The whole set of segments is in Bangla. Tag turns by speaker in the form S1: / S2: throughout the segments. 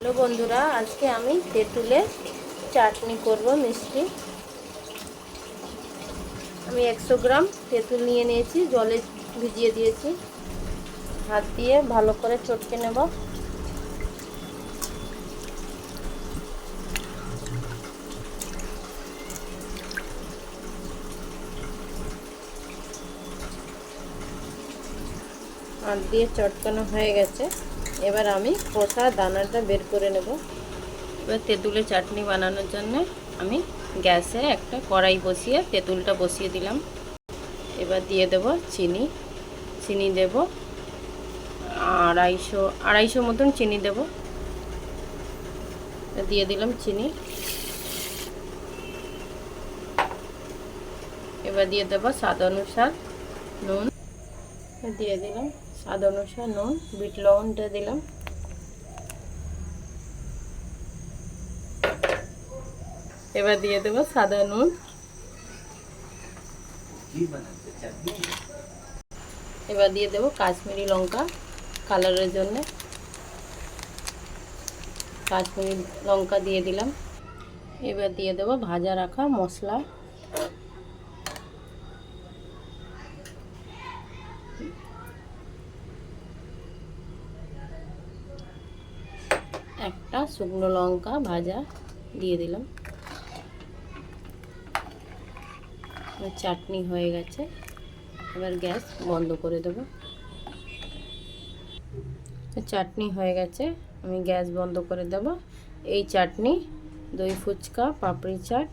S1: হ্যালো বন্ধুরা, আজকে আমি তেঁতুলে চাটনি করব, মিষ্টি। আমি একশো গ্রাম তেঁতুল নিয়ে নিয়েছি, জলে ভিজিয়ে দিয়েছি। হাত দিয়ে ভালো করে চটকে নেব। হাত দিয়ে চটকানো হয়ে গেছে। এবার আমি খোসা দানাটা বের করে নেব। এবার তেঁতুলের চাটনি বানানোর জন্য আমি গ্যাসে একটা কড়াই বসিয়ে তেঁতুলটা বসিয়ে দিলাম। এবার দিয়ে দেব চিনি। চিনি দেব, আড়াইশো আড়াইশো মতন চিনি দেব। দিয়ে দিলাম চিনি। এবার দিয়ে দেব স্বাদ অনুসার নুন। দিয়ে দিলাম। স্বাদ অনুসার নুন, বিট লবণটা দিলাম। এবার দিয়ে দেবো সাদা নুন। এবার দিয়ে দেবো কাশ্মীরি লঙ্কা কালারের জন্য। কাশ্মীরি লঙ্কা দিয়ে দিলাম। এবার দিয়ে দেবো ভাজা রাখা মশলা। একটা শুকনো লঙ্কা ভাজা দিয়ে দিলাম। চাটনি হয়ে গেছে। এবার গ্যাস বন্ধ করে দেব। চাটনি হয়ে গেছে, আমি গ্যাস বন্ধ করে দেব। এই চাটনি, দই ফুচকা, পাপড়ি চাট,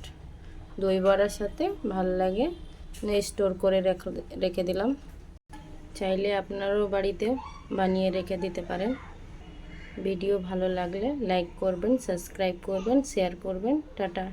S1: দই বড়ার সাথে ভালো লাগে। স্টোর করে রেখে দিলাম। চাইলে আপনারাও বাড়িতে বানিয়ে রেখে দিতে পারেন। ভিডিও ভালো লাগলে লাইক করবেন সাবস্ক্রাইব করবেন শেয়ার করবেন। টাটা।